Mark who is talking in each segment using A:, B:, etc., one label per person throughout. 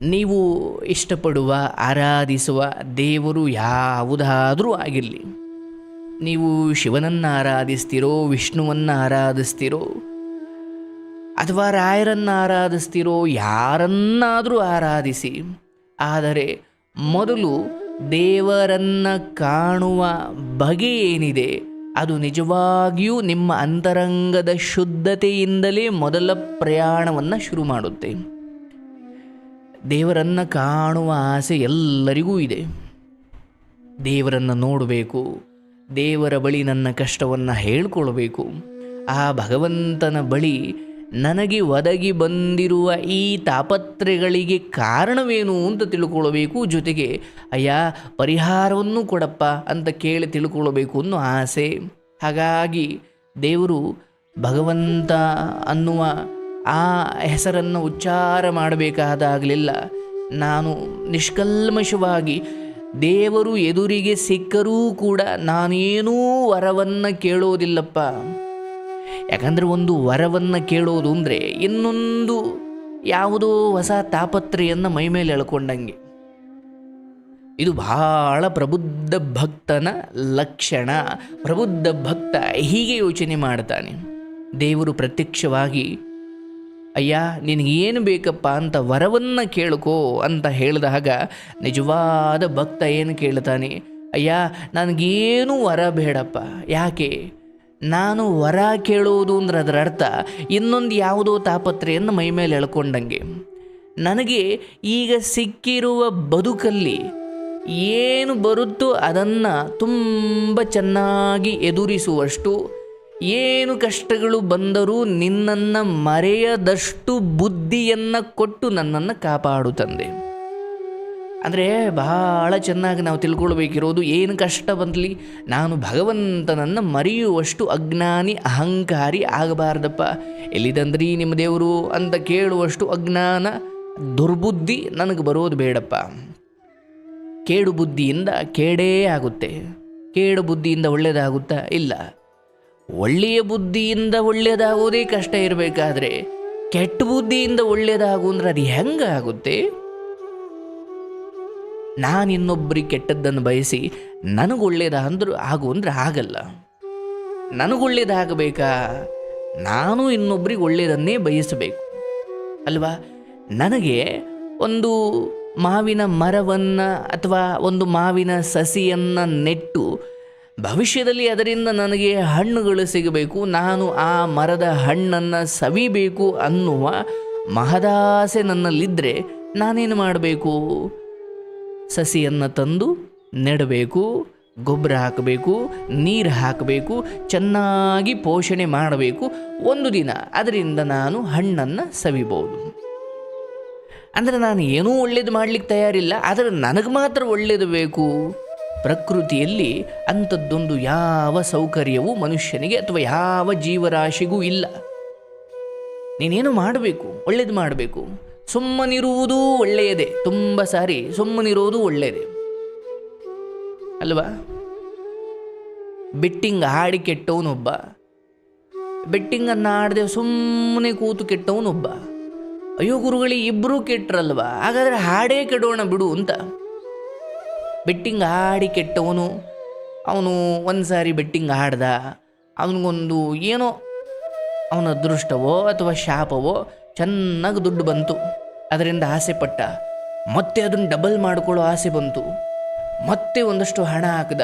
A: ನೀವು ಇಷ್ಟಪಡುವ, ಆರಾಧಿಸುವ ದೇವರು ಯಾವುದಾದರೂ ಆಗಿರಲಿ. ನೀವು ಶಿವನನ್ನು ಆರಾಧಿಸ್ತಿರೋ ವಿಷ್ಣುವನ್ನು ಆರಾಧಿಸ್ತಿರೋ ಅಥವಾ ರಾಯರನ್ನು ಆರಾಧಿಸ್ತಿರೋ ಯಾರನ್ನಾದರೂ ಆರಾಧಿಸಿ. ಆದರೆ ಮೊದಲು ದೇವರನ್ನು ಕಾಣುವ ಬಗೆ ಏನಿದೆ, ಅದು ನಿಜವಾಗಿಯೂ ನಿಮ್ಮ ಅಂತರಂಗದ ಶುದ್ಧತೆಯಿಂದಲೇ ಮೊದಲ ಪ್ರಯಾಣವನ್ನು ಶುರು ಮಾಡುತ್ತೆ. ದೇವರನ್ನು ಕಾಣುವ ಆಸೆ ಎಲ್ಲರಿಗೂ ಇದೆ. ದೇವರನ್ನು ನೋಡಬೇಕು, ದೇವರ ಬಳಿ ನನ್ನ ಕಷ್ಟವನ್ನು ಹೇಳ್ಕೊಳ್ಬೇಕು. ಆ ಭಗವಂತನ ಬಳಿ ನನಗೆ ಒದಗಿ ಬಂದಿರುವ ಈ ತಾಪತ್ರೆಗಳಿಗೆ ಕಾರಣವೇನು ಅಂತ ತಿಳ್ಕೊಳ್ಬೇಕು ಜೊತೆಗೆ, ಅಯ್ಯ, ಪರಿಹಾರವನ್ನು ಕೊಡಪ್ಪ ಅಂತ ಕೇಳಿ ತಿಳ್ಕೊಳ್ಬೇಕು ಅನ್ನೋ ಆಸೆ. ಹಾಗಾಗಿ ದೇವರು ಭಗವಂತ ಅನ್ನುವ ಆ ಹೆಸರನ್ನು ಉಚ್ಚಾರ ಮಾಡಬೇಕಾದಾಗಲಿಲ್ಲ. ನಾನು ನಿಷ್ಕಲ್ಮಶವಾಗಿ ದೇವರು ಎದುರಿಗೆ ಸಿಕ್ಕರೂ ಕೂಡ ನಾನೇನೂ ವರವನ್ನು ಕೇಳೋದಿಲ್ಲಪ್ಪ. ಯಾಕಂದರೆ ಒಂದು ವರವನ್ನು ಕೇಳೋದು ಅಂದರೆ ಇನ್ನೊಂದು ಯಾವುದೋ ಹೊಸ ತಾಪತ್ರೆಯನ್ನು ಮೈಮೇಲೆ ಎಳ್ಕೊಂಡಂಗೆ. ಇದು ಬಹಳ ಪ್ರಬುದ್ಧ ಭಕ್ತನ ಲಕ್ಷಣ. ಪ್ರಬುದ್ಧ ಭಕ್ತ ಹೀಗೆ ಯೋಚನೆ ಮಾಡ್ತಾನೆ. ದೇವರು ಪ್ರತ್ಯಕ್ಷವಾಗಿ ಅಯ್ಯ, ನಿನಗೇನು ಬೇಕಪ್ಪ ಅಂತ ವರವನ್ನು ಕೇಳ್ಕೋ ಅಂತ ಹೇಳಿದಾಗ ನಿಜವಾದ ಭಕ್ತ ಏನು ಕೇಳ್ತಾನೆ, ಅಯ್ಯ, ನನಗೇನು ವರ ಬೇಡಪ್ಪ, ಯಾಕೆ? ನಾನು ವರ ಕೇಳೋದು ಅಂದ್ರೆ ಅದರ ಅರ್ಥ ಇನ್ನೊಂದು ಯಾವುದೋ ತಾಪತ್ರೆಯನ್ನು ಮೈ ಮೇಲೆ ಎಳ್ಕೊಂಡಂಗೆ. ನನಗೆ ಈಗ ಸಿಕ್ಕಿರುವ ಬದುಕಲ್ಲಿ ಏನು ಬರುತ್ತೋ ಅದನ್ನು ತುಂಬ ಚೆನ್ನಾಗಿ ಎದುರಿಸುವಷ್ಟು ಏನು ಕಷ್ಟಗಳು ಬಂದರೂ ನಿನ್ನನ್ನು ಮರೆಯದಷ್ಟು ಬುದ್ಧಿಯನ್ನು ಕೊಟ್ಟು ನನ್ನನ್ನು ಕಾಪಾಡು ತಂದೆ. ಅಂದರೆ ಬಹಳ ಚೆನ್ನಾಗಿ ನಾವು ತಿಳ್ಕೊಳ್ಬೇಕಿರೋದು ಏನು ಕಷ್ಟ ಬಂದಲಿ, ನಾನು ಭಗವಂತನನ್ನು ಮರೆಯುವಷ್ಟು ಅಜ್ಞಾನಿ, ಅಹಂಕಾರಿ ಆಗಬಾರ್ದಪ್ಪ. ಎಲ್ಲಿದಂದ್ರಿ ನಿಮ್ಮ ದೇವರು ಅಂತ ಕೇಳುವಷ್ಟು ಅಜ್ಞಾನ, ದುರ್ಬುದ್ಧಿ ನನಗೆ ಬರೋದು ಬೇಡಪ್ಪ. ಕೇಡು ಬುದ್ಧಿಯಿಂದ ಕೇಡೇ ಆಗುತ್ತೆ. ಕೇಡು ಬುದ್ಧಿಯಿಂದ ಒಳ್ಳೆಯದಾಗುತ್ತಾ ಇಲ್ಲ. ಒಳ್ಳೆಯ ಬುದ್ಧಿಯಿಂದ ಒಳ್ಳೆಯದಾಗೋದೇ ಕಷ್ಟ ಇರಬೇಕಾದ್ರೆ, ಕೆಟ್ಟ ಬುದ್ಧಿಯಿಂದ ಒಳ್ಳೆಯದಾಗು ಅಂದ್ರೆ ಅದು ಹೆಂಗಾಗುತ್ತೆ ನಾನು ಇನ್ನೊಬ್ಬರಿಗೆ ಕೆಟ್ಟದ್ದನ್ನು ಬಯಸಿ ನನಗೆ ಅಂದ್ರು ಆಗು ಅಂದ್ರೆ ಆಗಲ್ಲ. ನನಗೊಳ್ಳೇದಾಗಬೇಕಾ ನಾನು ಇನ್ನೊಬ್ರಿಗೆ ಒಳ್ಳೆಯದನ್ನೇ ಬಯಸಬೇಕು. ಅಲ್ವಾ? ನನಗೆ ಒಂದು ಮಾವಿನ ಮರವನ್ನು ಅಥವಾ ಒಂದು ಮಾವಿನ ಸಸಿಯನ್ನು ನೆಟ್ಟು ಭವಿಷ್ಯದಲ್ಲಿ ಅದರಿಂದ ನನಗೆ ಹಣ್ಣುಗಳು ಸಿಗಬೇಕು, ನಾನು ಆ ಮರದ ಹಣ್ಣನ್ನು ಸವಿಬೇಕು ಅನ್ನುವ ಮಹದಾಸೆ ನನ್ನಲ್ಲಿದ್ದರೆ ನಾನೇನು ಮಾಡಬೇಕು? ಸಸಿಯನ್ನು ತಂದು ನೆಡಬೇಕು, ಗೊಬ್ಬರ ಹಾಕಬೇಕು, ನೀರು ಹಾಕಬೇಕು, ಚೆನ್ನಾಗಿ ಪೋಷಣೆ ಮಾಡಬೇಕು ಒಂದು ದಿನ. ಅದರಿಂದ ನಾನು ಹಣ್ಣನ್ನು ಸವಿಬೋದು. ಅಂದರೆ ನಾನು ಏನೂ ಒಳ್ಳೇದು ಮಾಡಲಿಕ್ಕೆ ತಯಾರಿಲ್ಲ, ಆದರೆ ನನಗೆ ಮಾತ್ರ ಒಳ್ಳೇದು ಬೇಕು. ಪ್ರಕೃತಿಯಲ್ಲಿ ಅಂಥದ್ದೊಂದು ಯಾವ ಸೌಕರ್ಯವೂ ಮನುಷ್ಯನಿಗೆ ಅಥವಾ ಯಾವ ಜೀವರಾಶಿಗೂ ಇಲ್ಲ. ನೀನೇನು ಮಾಡಬೇಕು? ಒಳ್ಳೇದು ಮಾಡಬೇಕು. ಸುಮ್ಮನಿರುವುದೂ ಒಳ್ಳೆಯದೇ. ತುಂಬ ಸಾರಿ ಸುಮ್ಮನಿರುವುದು ಒಳ್ಳೆಯದೇ. ಅಲ್ವಾ? ಬೆಟ್ಟಿಂಗ್ ಹಾಡಿ ಕೆಟ್ಟವನೊಬ್ಬ. ಬೆಟ್ಟಿಂಗನ್ನು ಆಡದೆ ಸುಮ್ಮನೆ ಕೂತು ಕೆಟ್ಟವನೊಬ್ಬ. ಅಯ್ಯೋ ಗುರುಗಳಿಗೆ ಇಬ್ಬರೂ ಕೆಟ್ಟರಲ್ವಾ ಹಾಗಾದರೆ ಹಾಡೇ ಕೆಡೋಣ ಬಿಡು ಅಂತ. ಬೆಟ್ಟಿಂಗ್ ಆಡಿ ಕೆಟ್ಟವನು. ಅವನು ಒಂದು ಸಾರಿ ಬೆಟ್ಟಿಂಗ್ ಆಡ್ದ ಅವನಿಗೊಂದು ಏನೋ ಅವನ ಅದೃಷ್ಟವೋ ಅಥವಾ ಶಾಪವೋ ಚೆನ್ನಾಗಿ ದುಡ್ಡು ಬಂತು. ಅದರಿಂದ ಆಸೆ ಪಟ್ಟ. ಮತ್ತೆ ಅದನ್ನು ಡಬಲ್ ಮಾಡ್ಕೊಳ್ಳೋ ಆಸೆ ಬಂತು. ಮತ್ತೆ ಒಂದಷ್ಟು ಹಣ ಹಾಕಿದ.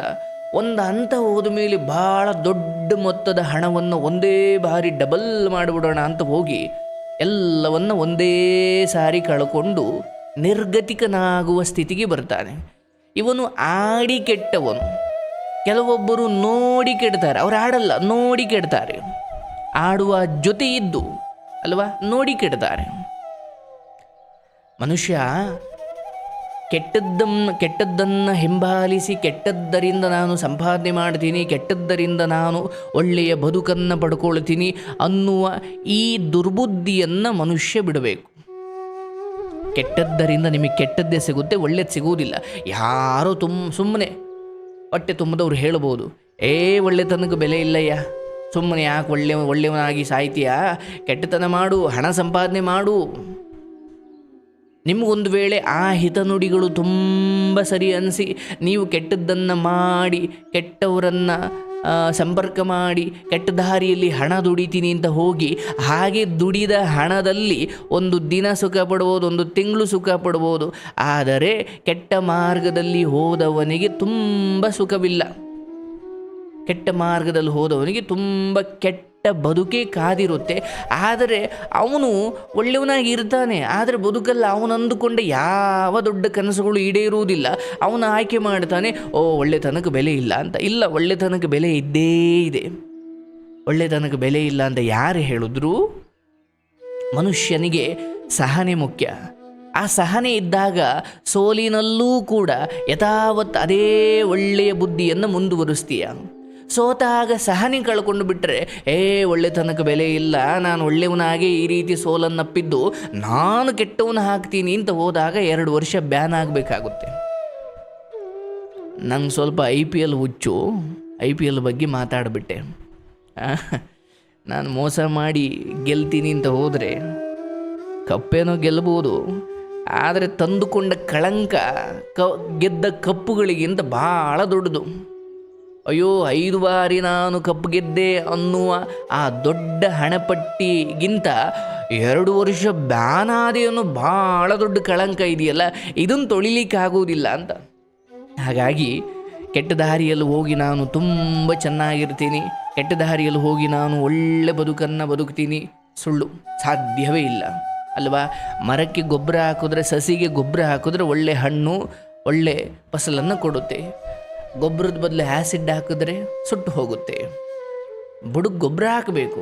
A: ಒಂದು ಹಂತ ಹೋದ ಮೇಲೆ ಭಾಳ ದೊಡ್ಡ ಮೊತ್ತದ ಹಣವನ್ನು ಒಂದೇ ಬಾರಿ ಡಬಲ್ ಮಾಡಿಬಿಡೋಣ ಅಂತ ಹೋಗಿ ಎಲ್ಲವನ್ನು ಒಂದೇ ಸಾರಿ ಕಳ್ಕೊಂಡು ನಿರ್ಗತಿಕನಾಗುವ ಸ್ಥಿತಿಗೆ ಬರ್ತಾನೆ. ಇವನು ಆಡಿ ಕೆಟ್ಟವನು. ಕೆಲವೊಬ್ಬರು ನೋಡಿ ಕೆಡ್ತಾರೆ, ಅವರು ಆಡಲ್ಲ ನೋಡಿ ಕೆಡ್ತಾರೆ. ಆಡುವ ಜೊತೆ ಇದ್ದು, ಅಲ್ವಾ? ನೋಡಿ ಕೆಡ್ತಾರೆ. ಮನುಷ್ಯ ಕೆಟ್ಟದ್ದನ್ನು ಕೆಟ್ಟದ್ದನ್ನು ಹಿಂಬಾಲಿಸಿ, ಕೆಟ್ಟದ್ದರಿಂದ ನಾನು ಸಂಪಾದನೆ ಮಾಡ್ತೀನಿ, ಕೆಟ್ಟದ್ದರಿಂದ ನಾನು ಒಳ್ಳೆಯ ಬದುಕನ್ನು ಪಡ್ಕೊಳ್ತೀನಿ ಅನ್ನುವ ಈ ದುರ್ಬುದ್ಧಿಯನ್ನು ಮನುಷ್ಯ ಬಿಡಬೇಕು. ಕೆಟ್ಟದ್ದರಿಂದ ನಿಮಗೆ ಕೆಟ್ಟದ್ದೇ ಸಿಗುತ್ತೆ, ಒಳ್ಳೇದು ಸಿಗುವುದಿಲ್ಲ. ಯಾರೋ ತುಮ್, ಸುಮ್ಮನೆ ಹೊಟ್ಟೆ ತುಂಬದವ್ರು ಹೇಳ್ಬೋದು ಏ, ಒಳ್ಳೆತನಕ್ಕೆ ಬೆಲೆ ಇಲ್ಲಯ್ಯ. ಸುಮ್ಮನೆ ಯಾಕೆ ಒಳ್ಳೆ ಒಳ್ಳೆಯವನಾಗಿ ಸಾಯ್ತೀಯಾ? ಕೆಟ್ಟತನ ಮಾಡು, ಹಣ ಸಂಪಾದನೆ ಮಾಡು. ನಿಮಗೊಂದು ವೇಳೆ ಆ ಹಿತನುಡಿಗಳು ತುಂಬ ಸರಿ ಅನಿಸಿ, ನೀವು ಕೆಟ್ಟದ್ದನ್ನು ಮಾಡಿ, ಕೆಟ್ಟವರನ್ನು ಸಂಪರ್ಕ ಮಾಡಿ ಕೆಟ್ಟ ದಾರಿಯಲ್ಲಿ ಹಣ ದುಡಿತೀನಿ ಅಂತ ಹೋಗಿ ಹಾಗೆ ದುಡಿದ ಹಣದಲ್ಲಿ ಒಂದು ದಿನ ಸುಖ ಪಡ್ಬೋದು ಒಂದು ತಿಂಗಳು ಸುಖ ಪಡ್ಬೋದು ಆದರೆ ಕೆಟ್ಟ ಮಾರ್ಗದಲ್ಲಿ ಹೋದವನಿಗೆ ತುಂಬ ಸುಖವಿಲ್ಲ. ಕೆಟ್ಟ ಮಾರ್ಗದಲ್ಲಿ ಹೋದವನಿಗೆ ತುಂಬ ಕೆಟ್ಟ ಬದುಕೇ ಕಾದಿರುತ್ತೆ. ಆದರೆ ಅವನು ಒಳ್ಳೆಯವನಾಗಿ ಇರ್ತಾನೆ ಆದರೆ ಬದುಕಲ್ಲ ಅವನು ಅಂದುಕೊಂಡ ಯಾವ ದೊಡ್ಡ ಕನಸುಗಳು ಈಡೇರುವುದಿಲ್ಲ. ಅವನು ಆಯ್ಕೆ ಮಾಡ್ತಾನೆ, ಓ, ಒಳ್ಳೆತನಕ್ಕೆ ಬೆಲೆ ಇಲ್ಲ ಅಂತ. ಇಲ್ಲ, ಒಳ್ಳೆತನಕ್ಕೆ ಬೆಲೆ ಇದ್ದೇ ಇದೆ. ಒಳ್ಳೆತನಕ್ಕೆ ಬೆಲೆ ಇಲ್ಲ ಅಂತ ಯಾರು ಹೇಳಿದ್ರು? ಮನುಷ್ಯನಿಗೆ ಸಹನೆ ಮುಖ್ಯ. ಆ ಸಹನೆ ಇದ್ದಾಗ ಸೋಲಿನಲ್ಲೂ ಕೂಡ ಯಥಾವತ್ ಅದೇ ಒಳ್ಳೆಯ ಬುದ್ಧಿಯನ್ನು ಮುಂದುವರಿಸ್ತೀಯ. ಸೋತಾಗ ಸಹನೆ ಕಳ್ಕೊಂಡು ಬಿಟ್ಟರೆ ಏ ಒಳ್ಳೆತನಕ್ಕೆ ಬೆಲೆ ಇಲ್ಲ. ನಾನು ಒಳ್ಳೆಯವನಾಗೆ ಈ ರೀತಿ ಸೋಲನ್ನಪ್ಪಿದ್ದು ನಾನು ಕೆಟ್ಟವನ ಹಾಕ್ತೀನಿ ಅಂತ ಹೋದಾಗ ಎರಡು ವರ್ಷ ಬ್ಯಾನ್ ಆಗಬೇಕಾಗುತ್ತೆ. ನಂಗೆ ಸ್ವಲ್ಪ ಐ ಪಿ ಎಲ್ ಹುಚ್ಚು, ಐ ಪಿ ಎಲ್ ಬಗ್ಗೆ ಮಾತಾಡಿಬಿಟ್ಟೆ. ನಾನು ಮೋಸ ಮಾಡಿ ಗೆಲ್ತೀನಿ ಅಂತ ಹೋದರೆ, ಕಪ್ಪೇನೋ ಗೆಲ್ಲಬಹುದು ಆದರೆ ತಂದುಕೊಂಡ ಕಳಂಕ ಕ, ಗೆದ್ದ ಕಪ್ಪುಗಳಿಗಿಂತ ಭಾಳ ದೊಡ್ಡದು. ಅಯ್ಯೋ, ಐದು ಬಾರಿ ನಾನು ಕಪ್ಪು ಗೆದ್ದೆ ಅನ್ನುವ ಆ ದೊಡ್ಡ ಹಣಪಟ್ಟಿಗಿಂತ ಎರಡು ವರ್ಷ ಬ್ಯಾನಾದೆ ಅನ್ನೋ ಭಾಳ ದೊಡ್ಡ ಕಳಂಕ ಇದೆಯಲ್ಲ, ಇದನ್ನು ತೊಳಿಲಿಕ್ಕೆ ಆಗುವುದಿಲ್ಲ ಅಂತ. ಹಾಗಾಗಿ ಕೆಟ್ಟ ದಾರಿಯಲ್ಲಿ ಹೋಗಿ ನಾನು ತುಂಬ ಚೆನ್ನಾಗಿರ್ತೀನಿ, ಕೆಟ್ಟ ದಾರಿಯಲ್ಲಿ ಹೋಗಿ ನಾನು ಒಳ್ಳೆ ಬದುಕನ್ನು ಬದುಕ್ತೀನಿ, ಸುಳ್ಳು ಸಾಧ್ಯವೇ ಇಲ್ಲ. ಅಲ್ವಾ? ಮರಕ್ಕೆ ಗೊಬ್ಬರ ಹಾಕಿದ್ರೆ, ಸಸಿಗೆ ಗೊಬ್ಬರ ಹಾಕಿದ್ರೆ ಒಳ್ಳೆ ಹಣ್ಣು, ಒಳ್ಳೆ ಫಸಲನ್ನು ಕೊಡುತ್ತೆ. ಗೊಬ್ಬರದ ಬದಲು ಆ್ಯಸಿಡ್ ಹಾಕಿದ್ರೆ ಸುಟ್ಟು ಹೋಗುತ್ತೆ. ಬುಡಕ್ಕೆ ಗೊಬ್ಬರ ಹಾಕಬೇಕು.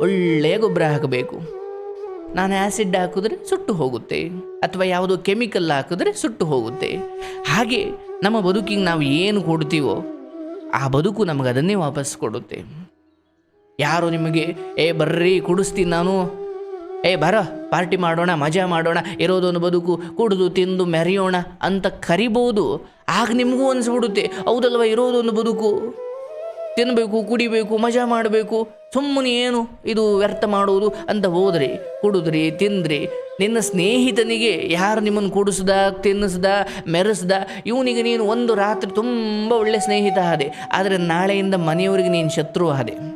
A: ಒಳ್ಳೆಯ ಗೊಬ್ಬರ ಹಾಕಬೇಕು. ನಾನು ಆ್ಯಸಿಡ್ ಹಾಕಿದ್ರೆ ಸುಟ್ಟು ಹೋಗುತ್ತೆ. ಅಥವಾ ಯಾವುದೋ ಕೆಮಿಕಲ್ ಹಾಕಿದ್ರೆ ಸುಟ್ಟು ಹೋಗುತ್ತೆ. ಹಾಗೆ ನಮ್ಮ ಬದುಕಿಗೆ ನಾವು ಏನು ಕೊಡ್ತೀವೋ ಆ ಬದುಕು ನಮಗೆ ಅದನ್ನೇ ವಾಪಸ್ ಕೊಡುತ್ತೆ. ಯಾರು ನಿಮಗೆ, ಏ ಬರ್ರಿ ಕುಡಿಸ್ತೀನಿ ನಾನು ಏ, ಬರ, ಪಾರ್ಟಿ ಮಾಡೋಣ, ಮಜಾ ಮಾಡೋಣ, ಇರೋದೊಂದು ಬದುಕು, ಕುಡಿದು, ತಿಂದು, ಮೆರೆಯೋಣ ಅಂತ ಕರಿಬೋದು. ಆಗ ನಿಮಗೂ ಅನಿಸ್ಬಿಡುತ್ತೆ, ಹೌದಲ್ವ, ಇರೋದೊಂದು ಬದುಕು? ತಿನ್ನಬೇಕು ಕುಡಿಬೇಕು, ಮಜಾ ಮಾಡಬೇಕು, ಸುಮ್ಮನೆ ಏನು ಇದು ವ್ಯರ್ಥ ಮಾಡೋದು ಅಂತ ಹೋದ್ರಿ, ಕುಡಿದ್ರಿ, ತಿಂದ್ರಿ, ನಿನ್ನ ಸ್ನೇಹಿತನಿಗೆ ಯಾರು ನಿಮ್ಮನ್ನು ಕುಡಿಸ್ದ, ತಿನ್ನಿಸ್ದ, ಮೆರೆಸ್ದ, ಇವನಿಗೆ ನೀನು ಒಂದು ರಾತ್ರಿ ತುಂಬ ಒಳ್ಳೆ ಸ್ನೇಹಿತ ಆದೆ. ಆದರೆ ನಾಳೆಯಿಂದ ಮನೆಯವರಿಗೆ ನೀನು ಶತ್ರು ಆದೆ.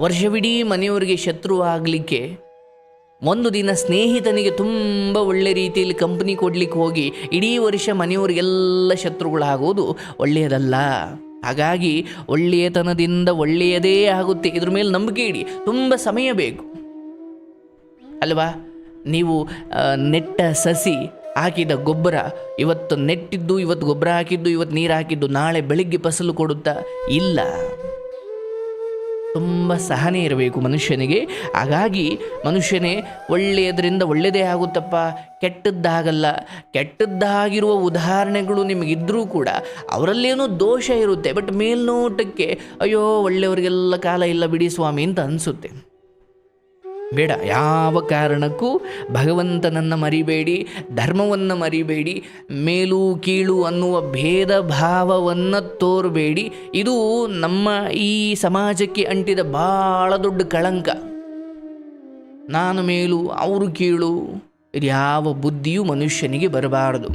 A: ವರ್ಷವಿಡೀ ಮನೆಯವರಿಗೆ ಶತ್ರು ಆಗಲಿಕ್ಕೆ ಒಂದು ದಿನ ಸ್ನೇಹಿತನಿಗೆ ತುಂಬ ಒಳ್ಳೆ ರೀತಿಯಲ್ಲಿ ಕಂಪ್ನಿ ಕೊಡಲಿಕ್ಕೆ ಹೋಗಿ ಇಡೀ ವರ್ಷ ಮನೆಯವರಿಗೆಲ್ಲ ಶತ್ರುಗಳಾಗೋದು ಒಳ್ಳೆಯದಲ್ಲ. ಹಾಗಾಗಿ ಒಳ್ಳೆಯತನದಿಂದ ಒಳ್ಳೆಯದೇ ಆಗುತ್ತೆ. ಇದ್ರ ಮೇಲೆ ನಂಬಿಕೆ ಇಡಿ. ತುಂಬ ಸಮಯ ಬೇಕು. ಅಲ್ವಾ? ನೀವು ನೆಟ್ಟ ಸಸಿ ಹಾಕಿದ ಗೊಬ್ಬರ, ಇವತ್ತು ನೆಟ್ಟಿದ್ದು, ಇವತ್ತು ಗೊಬ್ಬರ ಹಾಕಿದ್ದು, ಇವತ್ತು ನೀರು ಹಾಕಿದ್ದು ನಾಳೆ ಬೆಳಿಗ್ಗೆ ಫಸಲು ಕೊಡುತ್ತಾ? ಇಲ್ಲ. ತುಂಬ ಸಹನೆ ಇರಬೇಕು ಮನುಷ್ಯನಿಗೆ. ಹಾಗಾಗಿ ಮನುಷ್ಯನೇ ಒಳ್ಳೆಯದರಿಂದ ಒಳ್ಳೆಯದೇ ಆಗುತ್ತಪ್ಪ. ಕೆಟ್ಟದ್ದಾಗಲ್ಲ. ಕೆಟ್ಟದ್ದಾಗಿರುವ ಉದಾಹರಣೆಗಳು ನಿಮಗಿದ್ದರೂ ಕೂಡ ಅವರಲ್ಲೇನೋ ದೋಷ ಇರುತ್ತೆ. ಬಟ್ ಮೇಲ್ನೋಟಕ್ಕೆ ಅಯ್ಯೋ ಒಳ್ಳೆಯವರಿಗೆಲ್ಲ ಕಾಲ ಇಲ್ಲ ಬಿಡಿ ಸ್ವಾಮಿ ಅಂತ ಅನಿಸುತ್ತೆ. ಬೇಡ. ಯಾವ ಕಾರಣಕ್ಕೂ ಭಗವಂತನನ್ನು ಮರಿಬೇಡಿ, ಧರ್ಮವನ್ನು ಮರಿಬೇಡಿ, ಮೇಲು ಕೀಳು ಅನ್ನುವ ಭೇದ ಭಾವವನ್ನು ತೋರಬೇಡಿ. ಇದು ನಮ್ಮ ಈ ಸಮಾಜಕ್ಕೆ ಅಂಟಿದ ಭಾಳ ದೊಡ್ಡ ಕಳಂಕ. ನಾನು ಮೇಲು, ಅವರು ಕೀಳು, ಇದು ಯಾವ ಬುದ್ಧಿಯೂ ಮನುಷ್ಯನಿಗೆ ಬರಬಾರದು.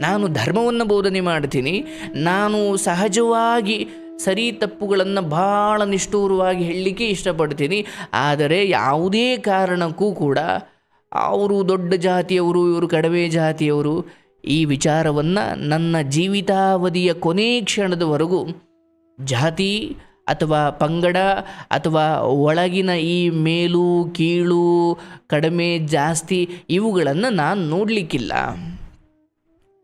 A: ನಾನು ಧರ್ಮವನ್ನು ಬೋಧನೆ ಮಾಡ್ತೀನಿ. ನಾನು ಸಹಜವಾಗಿ ಸರಿ ತಪ್ಪುಗಳನ್ನು ಭಾಳ ನಿಷ್ಠೂರವಾಗಿ ಹೇಳಲಿಕ್ಕೆ ಇಷ್ಟಪಡ್ತೀನಿ. ಆದರೆ ಯಾವುದೇ ಕಾರಣಕ್ಕೂ ಕೂಡ ಅವರು ದೊಡ್ಡ ಜಾತಿಯವರು, ಇವರು ಕಡಿಮೆ ಜಾತಿಯವರು, ಈ ವಿಚಾರವನ್ನು ನನ್ನ ಜೀವಿತಾವಧಿಯ ಕೊನೆ ಕ್ಷಣದವರೆಗೂ ಜಾತಿ ಅಥವಾ ಪಂಗಡ ಅಥವಾ ಒಳಗಿನ ಈ ಮೇಲು, ಕೀಳು, ಕಡಿಮೆ, ಜಾಸ್ತಿ ಇವುಗಳನ್ನು ನಾನು ನೋಡಲಿಕ್ಕಿಲ್ಲ.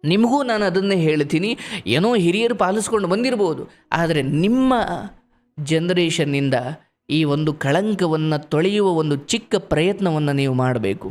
A: ನಿಮಗೂ ನಾನು ಅದನ್ನೇ ಹೇಳ್ತೀನಿ. ಏನೋ ಹಿರಿಯರು ಪಾಲಿಸ್ಕೊಂಡು ಬಂದಿರ್ಬೋದು. ಆದರೆ ನಿಮ್ಮ ಜನ್ರೇಷನ್ನಿಂದ ಈ ಒಂದು ಕಳಂಕವನ್ನು ತೊಳೆಯುವ ಒಂದು ಚಿಕ್ಕ ಪ್ರಯತ್ನವನ್ನು ನೀವು ಮಾಡಬೇಕು.